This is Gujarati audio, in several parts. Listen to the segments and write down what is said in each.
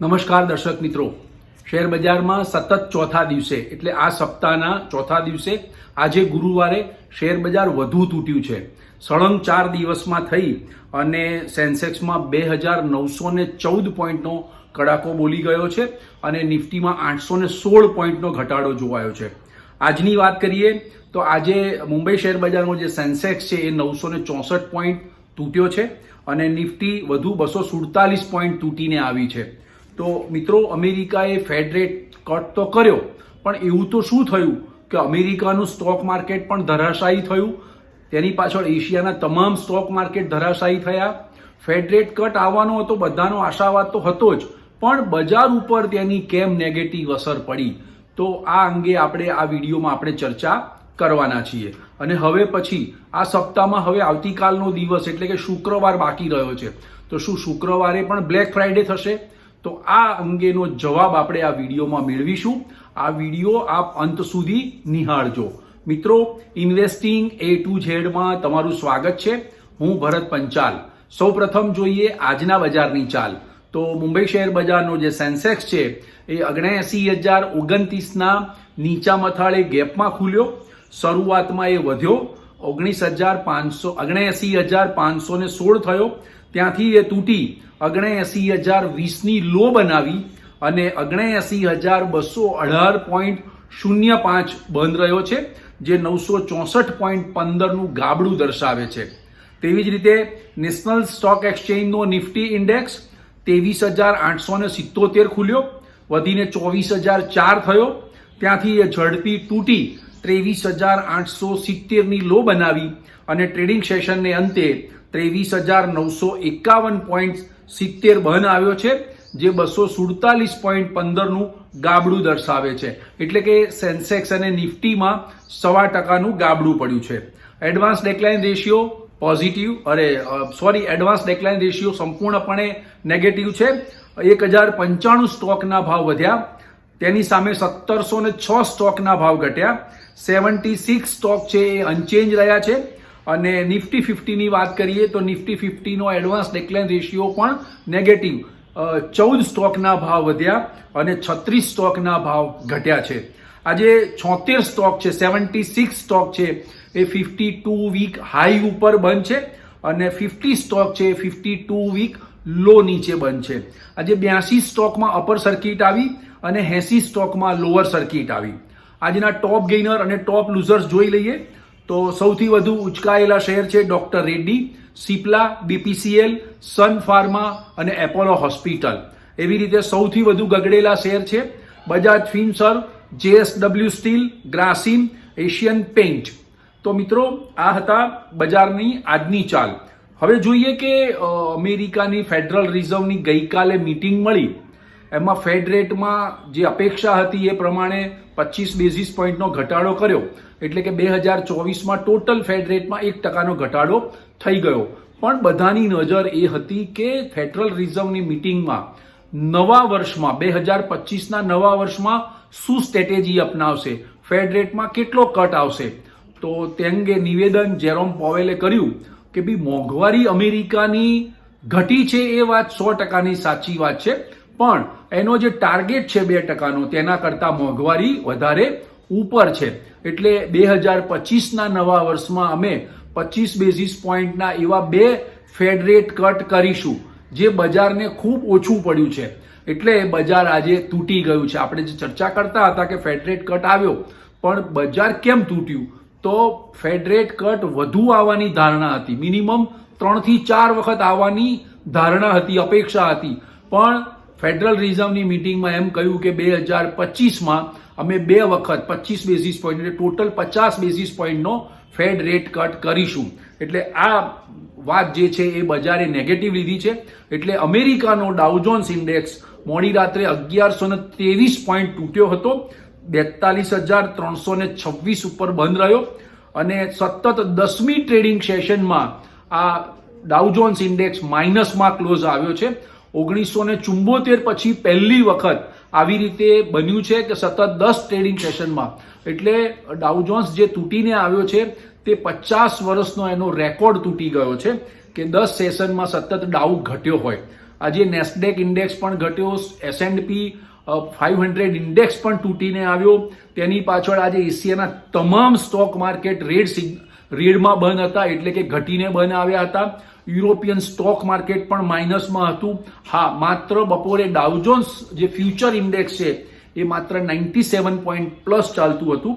નમસ્કાર દર્શક મિત્રો. શેર બજારમાં સતત ચોથા દિવસે, એટલે આ સપ્તાહના ચોથા દિવસે આજે ગુરુવારે શેર બજાર વધુ તૂટ્યું છે. સળંગ ચાર દિવસમાં થઈ અને સેન્સેક્સમાં બે હજાર નવસો ને ચૌદ પોઈન્ટનો કડાકો બોલી ગયો છે અને નિફ્ટીમાં આઠસો ને સોળ પોઈન્ટનો ઘટાડો જોવાયો છે. આજની વાત કરીએ તો આજે મુંબઈ શેર બજારમાં જે સેન્સેક્સ છે એ નવસો ને ચોસઠ પોઈન્ટ તૂટ્યો છે અને નિફ્ટી વધુ બસો સુડતાલીસ પોઈન્ટ તૂટીને આવી છે. તો મિત્રો, અમેરિકાએ ફેડ રેટ કટ તો કર્યો, પણ એવું તો શું થયું કે અમેરિકાનું સ્ટોક માર્કેટ પણ ધરાશાયી થયું? તેની પાછળ એશિયાના તમામ સ્ટોક માર્કેટ ધરાશાયી થયા. ફેડ રેટ કટ આવવાનો હતો, બધાનો આશાવાદ તો હતો જ, પણ બજાર ઉપર તેની કેમ નેગેટિવ અસર પડી? તો આ અંગે આપણે આ વિડીયોમાં આપણે ચર્ચા કરવાના છીએ. અને હવે પછી, આ સપ્તાહમાં હવે આવતીકાલનો દિવસ, એટલે કે શુક્રવાર બાકી રહ્યો છે. તો શું શુક્રવારે પણ બ્લેક ફ્રાઈડે થશે? તો આ અંગેનો જવાબ આપણે આ વિડીયોમાં મેળવીશું. આ વીડિયો આપ અંત સુધી નિહાળજો. મિત્રો ઇન્વેસ્ટિંગ એ ટુ ઝેડમાં તમારું સ્વાગત છે. હું ભરત પંચાલ. સૌપ્રથમ જોઈએ આજના બજારની ચાલ. તો મુંબઈ શેર બજારનો જે સેન્સેક્સ છે, એ અગણ્યાએંસી હજાર ઓગણત્રીસના નીચા મથાળે ગેપમાં ખુલ્યો. શરૂઆતમાં એ વધ્યો. ઓગણીસ હજાર પાંચસો અગણએસી હજાર પાંચસો સોળ થયો. ત્યાંથી એ તૂટી અગણએસી હજાર વીસની લો બનાવી અને અગણએસી હજાર બસો અઢાર પોઈન્ટ શૂન્ય પાંચ બંધ રહ્યો છે, જે નવસો ચોસઠ પોઈન્ટ પંદરનું ગાબડું દર્શાવે છે. તેવી જ રીતે નેશનલ સ્ટોક એક્સચેન્જનો નિફ્ટી ઇન્ડેક્સ ત્રેવીસ હજાર આઠસો ને સિત્તોતેર ખુલ્યો, વધીને ચોવીસ હજાર ચાર થયો. ત્યાંથી એ ઝડપી તૂટી ત્રેવીસ હજાર આઠસો સિત્તેરની લો બનાવી અને ટ્રેડિંગ સેશનને અંતે ત્રેવીસ હજાર નવસો એકાવન પોઈન્ટ સિત્તેર બહન આવ્યો છે, જે બસો સુડતાલીસ પોઈન્ટ પંદરનું ગાબડું દર્શાવે છે. એટલે કે સેન્સેક્સ અને નિફ્ટીમાં સવા ટકાનું ગાબડું પડ્યું છે. એડવાન્સ ડેકલાઇન રેશિયો પોઝિટિવ અરે સોરી એડવાન્સ ડેકલાઇન રેશિયો સંપૂર્ણપણે નેગેટિવ છે. એક હજાર પંચાણું સ્ટોકના ભાવ વધ્યા. તેની સામે સત્તરસો ને છ સ્ટોકના ભાવ ઘટ્યા. સેવન્ટી સિક્સ સ્ટોક છે એ અનચેન્જ રહ્યા છે. અને નિફ્ટી ફિફ્ટીની વાત કરીએ તો નિફ્ટી ફિફ્ટીનો એડવાન્સ ડેકલાઇન રેશિયો પણ નેગેટિવ ચૌદ સ્ટોકના ભાવ વધ્યા અને છત્રીસ સ્ટોકના ભાવ ઘટ્યા છે. આજે છોતેર સ્ટોક છે, સેવન્ટી સિક્સ સ્ટોક છે, એ ફિફ્ટી ટુ વીક હાઈ ઉપર બંધ છે અને ફિફ્ટી સ્ટોક છે ફિફ્ટી ટુ વીક લો નીચે બંધ છે. આજે બ્યાસી સ્ટોકમાં અપર સર્કિટ આવી અને એસી સ્ટોકમાં લોઅર સર્કિટ આવી. આજના ટોપ ગેઇનર અને ટોપ લૂઝર્સ જોઈ લઈએ. તો સૌથી વધુ ઉચકાયેલા શેર છે doctor Reddy, Cipla, BPCL, Sun Pharma અને એપોલો હોસ્પિટલ. એવી રીતે સૌથી વધુ ગગડેલા શેર છે Bajaj Finserv JSW Steel, Grasim, Asian Paint તો મિત્રો, આ હતા બજારની આજની ચાલ. હવે જોઈએ કે અમેરિકાની ફેડરલ રિઝર્વની ગઈકાલે મિટિંગ મળી. એમાં ફેડ રેટમાં જે અપેક્ષા હતી એ પ્રમાણે પચીસ બેઝિસ પોઈન્ટનો ઘટાડો કર્યો. એટલે કે બે હજાર ચોવીસમાં ટોટલ ફેડ રેટમાં એક ટકાનો ઘટાડો થઈ ગયો. પણ બધાની નજર એ હતી કે ફેડરલ રિઝર્વની મિટિંગમાં નવા વર્ષમાં બે હજાર પચીસના નવા વર્ષમાં શું સ્ટ્રેટેજી અપનાવશે? ફેડ રેટમાં કેટલો કટ આવશે? તો તે અંગે નિવેદન જેરોમ પોવેલે કર્યું કે ભાઈ મોંઘવારી અમેરિકાની ઘટી છે એ વાત સો ટકાની સાચી વાત છે. પણ એનો જે ટાર્ગેટ છે બે ટકાનો, તેના કરતાં મોંઘવારી વધારે ઉપર છે. એટલે બે હજાર પચીસના નવા વર્ષમાં અમે પચીસ બેઝિસ પોઈન્ટના એવા બે ફેડ રેટ કટ કરીશું, જે બજારને ખૂબ ઓછું પડ્યું છે. એટલે બજાર આજે તૂટી ગયું છે. આપણે જે ચર્ચા કરતા હતા કે ફેડ રેટ કટ આવ્યો, પણ બજાર કેમ તૂટ્યું? તો ફેડ રેટ કટ વધુ આવવાની ધારણા હતી. મિનિમમ ત્રણથી ચાર વખત આવવાની ધારણા હતી, અપેક્ષા હતી. પણ ફેડરલ રિઝર્વની મિટિંગમાં એમ કહ્યું કે બે હજાર પચીસમાં અમે બે વખત પચીસ બેઝિસ પોઈન્ટ એટલે ટોટલ પચાસ બેઝિસ પોઈન્ટનો ફેડ રેટ કટ કરીશું. એટલે આ વાત જે છે એ બજારે નેગેટિવ લીધી છે. એટલે અમેરિકાનો ડાઉજોન્સ ઇન્ડેક્સ મોડી રાત્રે અગિયારસો ને ત્રેવીસ પોઈન્ટ તૂટ્યો હતો. બેતાલીસ હજાર ત્રણસો ને છવ્વીસ ઉપર બંધ રહ્યો. અને સતત દસમી ટ્રેડિંગ સેશનમાં આ ડાઉજોન્સ ઇન્ડેક્સ માઇનસમાં ક્લોઝ આવ્યો છે. ઓગણીસો ને ચુંબોતેર પછી પહેલી વખત આવી રીતે બન્યું છે કે સતત દસ ટ્રેડિંગ સેશનમાં એટલે ડાઉજોન્સ જે તૂટીને આવ્યો છે, તે પચાસ વર્ષનો એનો રેકોર્ડ તૂટી ગયો છે કે દસ સેશનમાં સતત ડાઉ ઘટ્યો હોય. આજે નેસ્ડેક ઇન્ડેક્સ પણ ઘટ્યો એસએન્ડપી ફાઇવ હંડ્રેડ ઇન્ડેક્સ પણ તૂટીને આવ્યો. તેની પાછળ આજે એશિયાના તમામ સ્ટોક માર્કેટ રેડ રેડમાં બંધ હતા એટલે કે ઘટીને બંધ આવ્યા હતા. યુરોપિયન સ્ટોક માર્કેટ પણ માઇનસમાં હતું. હા, માત્ર બપોરે ડાઉજોન્સ જે ફ્યુચર ઇન્ડેક્સ છે, એ માત્ર નાઇન્ટી સેવન પોઈન્ટ પ્લસ ચાલતું હતું.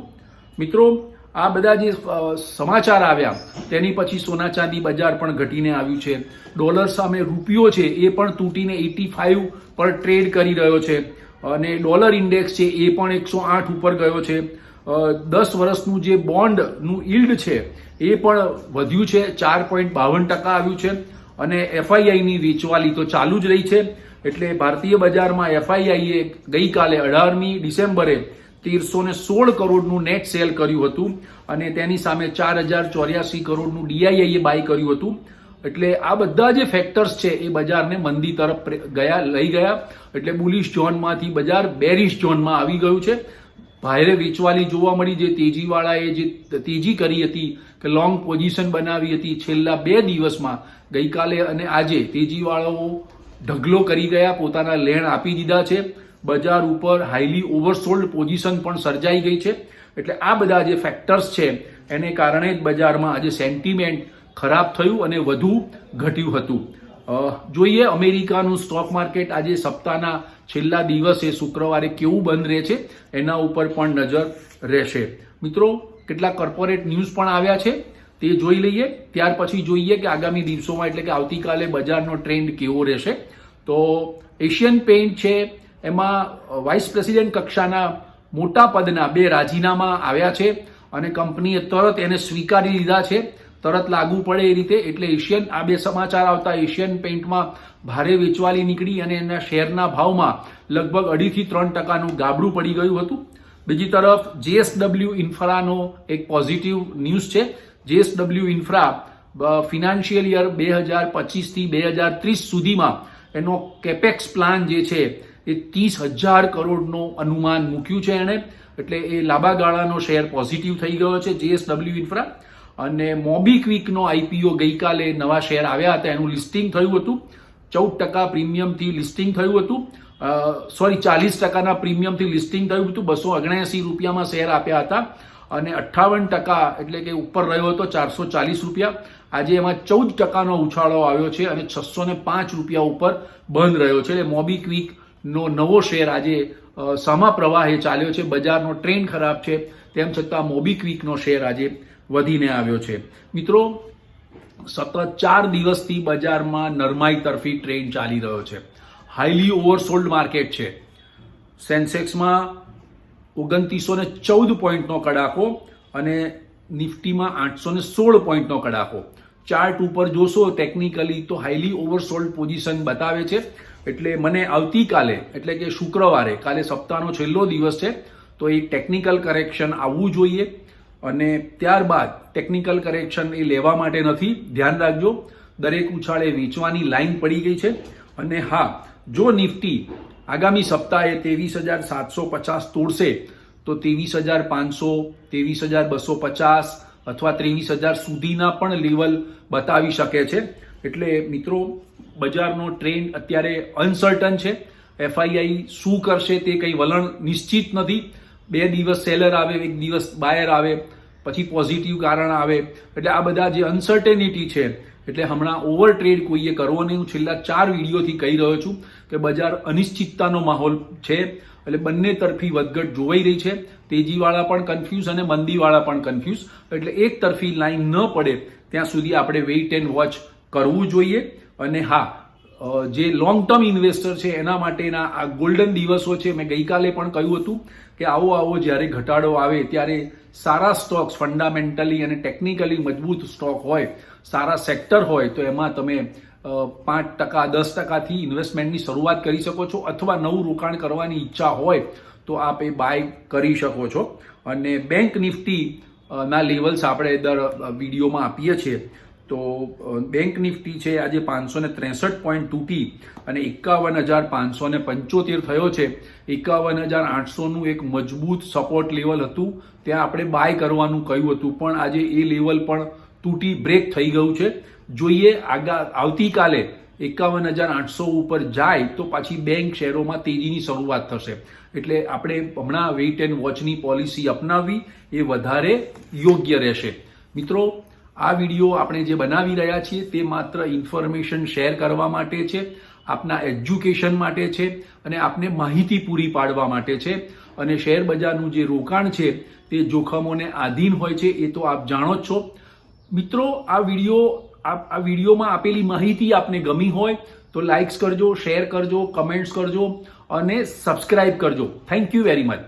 મિત્રો, આ બધા જે સમાચાર આવ્યા, તેની પછી સોના ચાંદી બજાર પણ ઘટીને આવ્યું છે. ડોલર સામે રૂપિયો છે, એ પણ તૂટીને એટી ફાઇવ પર ટ્રેડ કરી રહ્યો છે. અને ડોલર ઇન્ડેક્સ છે, એ પણ એકસો આઠ ઉપર ગયો છે. દસ વર્ષનું જે બોન્ડનું ઈલ્ડ છે, એ પણ વધ્યું છે, ચાર પોઈન્ટ બાવન ટકા આવ્યું છે. અને એફઆઈઆઈની વેચવાલી તો ચાલુ જ રહી છે. એટલે ભારતીય બજારમાં એફઆઈઆઈએ ગઈકાલે અઢારમી ડિસેમ્બરે તેરસો ને સોળ કરોડનું નેટ સેલ કર્યું હતું. અને તેની સામે ચાર હજાર ચોર્યાસી કરોડનું ડીઆઈઆઈએ બાય કર્યું હતું. એટલે આ બધા જે ફેક્ટર્સ છે, એ બજારને મંદી તરફ ગયા, લઈ ગયા. એટલે બુલિશ ઝોનમાંથી બજાર બેરિશ ઝોનમાં આવી ગયું છે. ભારે વેચવાલી જોવા મળી જે તેજીવાળાએ જે તેજી કરી હતી કે લોંગ પોઝિશન બનાવી હતી છેલ્લા બે દિવસમાં, ગઈકાલે અને આજે તેજીવાળાઓ ઢગલો કરી ગયા, પોતાના લેણ આપી દીધા છે. બજાર ઉપર હાઈલી ઓવરસોલ્ડ પોઝિશન પણ સર્જાઈ ગઈ છે. એટલે આ બધા જે ફેક્ટર્સ છે, એને કારણે જ બજારમાં આજે સેન્ટિમેન્ટ ખરાબ થયું અને વધુ ઘટ્યું હતું. જોઈએ અમેરિકાનું સ્ટોક માર્કેટ આજે સપ્તાહના છેલ્લા દિવસે શુક્રવારે કેવું બંધ રહે છે, એના ઉપર પણ નજર રહેશે. મિત્રો કેટલાક કોર્પોરેટ ન્યૂઝ પણ આવ્યા છે, તે જોઈ લઈએ. ત્યાર પછી જોઈએ કે આગામી દિવસોમાં, એટલે કે આવતીકાલે બજારનો ટ્રેન્ડ કેવો રહેશે. તો એશિયન પેઇન્ટ છે, એમાં વાઇસ પ્રેસિડેન્ટ કક્ષાના મોટા પદના બે રાજીનામા આવ્યા છે અને કંપનીએ તરત એને સ્વીકારી લીધા છે. તરત લાગુ પડે એ રીતે એટલે એશિયન, આ બે સમાચાર આવતા એશિયન પેઇન્ટમાં ભારે વેચવાલી નીકળી અને એના શેરના ભાવમાં લગભગ અઢીથી ત્રણ ટકાનું ગાબડું પડી ગયું હતું. બીજી તરફ જેએસડબલ્યુ ઇન્ફ્રાનો એક પોઝિટિવ ન્યૂઝ છે. જેએસડબલ્યુ ઇન્ફ્રા ફિનાન્શિયલ યર બે હજાર પચીસથી બે હજાર ત્રીસ સુધીમાં એનો કેપેક્સ પ્લાન જે છે એ ત્રીસ હજાર કરોડનો અનુમાન મૂક્યું છે એણે. એટલે એ લાંબા ગાળાનો શેર પોઝિટિવ થઈ ગયો છે જેએસડબલ્યુ ઇન્ફ્રા. અને મોબીક્વિકનો આઈપીઓ ગઈકાલે નવા શેર આવ્યા હતા. એનું લિસ્ટિંગ થયું હતું. ચૌદ ટકા પ્રીમિયમથી લિસ્ટિંગ થયું હતું. સોરી, ચાલીસ ટકાના પ્રીમિયમથી લિસ્ટિંગ થયું હતું. બસો ઓગણએંસી રૂપિયામાં શેર આપ્યા હતા અને અઠ્ઠાવન ટકા એટલે કે ઉપર રહ્યો હતો, ચારસો ચાલીસ રૂપિયા. આજે એમાં ચૌદ ટકાનો ઉછાળો આવ્યો છે અને છસો ને પાંચ રૂપિયા ઉપર બંધ રહ્યો છે. એટલે મોબીક્વિકનો નવો શેર આજે સામા પ્રવાહે ચાલ્યો છે. બજારનો ટ્રેન્ડ ખરાબ છે. તેમ છતાં મોબીક્વિકનો શેર આજે વધીને આવ્યો છે. મિત્રો, સતત ચાર દિવસથી બજારમાં નરમાઈ તરફી ટ્રેન્ડ ચાલી રહ્યો છે. હાઈલી ઓવરસોલ્ડ માર્કેટ છે. સેન્સેક્સમાં ઓગણત્રીસો ને ચૌદ પોઈન્ટનો કડાકો અને નિફ્ટીમાં આઠસો ને સોળ પોઈન્ટનો કડાકો. ચાર્ટ ઉપર જોશો ટેકનિકલી તો હાઈલી ઓવરસોલ્ડ પોઝિશન બતાવે છે. એટલે મને આવતીકાલે, એટલે કે શુક્રવારે, કાલે સપ્તાહનો છેલ્લો દિવસ છે, તો એ ટેકનિકલ કરેક્શન આવવું જોઈએ. અને ત્યારબાદ ટેકનિકલ કરેક્શન એ લેવા માટે નથી. ધ્યાન રાખજો, દરેક ઉછાળે વેચવાની લાઈન પડી ગઈ છે. અને હા, જો નિફ્ટી આગામી સપ્તાહે ત્રેવીસ હજાર સાતસો પચાસ તોડશે, તો ત્રેવીસ હજાર પાંચસો, ત્રેવીસ હજાર બસો પચાસ અથવા ત્રેવીસ હજાર સુધીના પણ લેવલ બતાવી શકે છે. એટલે મિત્રો, બજારનો ટ્રેન્ડ અત્યારે અનસર્ટન છે. એફઆઈઆઈ શું કરશે તે કંઈ વલણ નિશ્ચિત નથી. બે દિવસ સેલર આવે, એક દિવસ બાયર આવે, પછી પોઝિટિવ કારણ આવે. એટલે આ બધા જે અનસર્ટેનિટી છે, એટલે હમણાં ઓવર ટ્રેડ કોઈએ કરવો નહીં. હું છેલ્લા ચાર વિડીયોથી કહી રહ્યો છું કે બજાર અનિશ્ચિતતાનો માહોલ છે. એટલે બંને તરફી વધઘટ જોવાઈ રહી છે. તેજીવાળા પણ કન્ફ્યુઝ અને મંદીવાળા પણ કન્ફ્યુઝ એટલે એક તરફી લાઈન ન પડે, ત્યાં સુધી આપણે વેઇટ એન્ડ વોચ કરવું જોઈએ. અને હા જે લોંગ ટર્મ ઇન્વેસ્ટર છે, એના માટેના આ ગોલ્ડન દિવસો છે, મેં ગઈકાલે પણ કહ્યું હતું કે આવો આવો જ્યારે ઘટાડો આવે, ત્યારે સારા સ્ટોક્સ ફંડામેન્ટલી અને ટેકનિકલી મજબૂત સ્ટોક હોય, સારા સેક્ટર હોય, તો એમાં તમે પાંચ ટકા, દસ ટકાથી ઇન્વેસ્ટમેન્ટની શરૂઆત કરી શકો છો અથવા નવું રોકાણ કરવાની ઈચ્છા હોય, તો આપ એ બાય કરી શકો છો. અને બેંક નિફ્ટી ના લેવલ્સ આપણે દર વિડીયોમાં આપીએ છીએ. તો બેંક નિફ્ટી છે આજે પાંચસો ને ત્રેસઠ પોઈન્ટ તૂટી અને એકાવન હજાર પાંચસો ને પંચોતેર થયો છે. એકાવન હજાર આઠસોનું એક મજબૂત સપોર્ટ લેવલ હતું. ત્યાં આપણે બાય કરવાનું કહ્યું હતું, પણ આજે એ લેવલ પણ તૂટી બ્રેક થઈ ગયું છે. જોઈએ આગા, આવતીકાલે એકાવન હજાર આઠસો ઉપર જાય તો પાછી બેંક શેરોમાં તેજીની શરૂઆત થશે. એટલે આપણે હમણાં વેઇટ એન્ડ વોચની પોલિસી અપનાવવી એ વધારે યોગ્ય રહેશે. મિત્રો આ વીડિયો આપણે જે બનાવી રહ્યા છીએ તે માત્ર ઇન્ફોર્મેશન શેર કરવા માટે છે, આપના એજ્યુકેશન માટે છે અને આપને માહિતી પૂરી પાડવા માટે છે. અને શેર બજારનું જે રોકાણ છે તે જોખમોને આધીન હોય છે એ તો આપ જાણો જ છો. મિત્રો, આ વીડિયો આ વિડીયોમાં આપેલી માહિતી આપને ગમી હોય તો લાઇક્સ કરજો શેર કરજો કમેન્ટ્સ કરજો અને સબસ્ક્રાઇબ કરજો. Thank you very much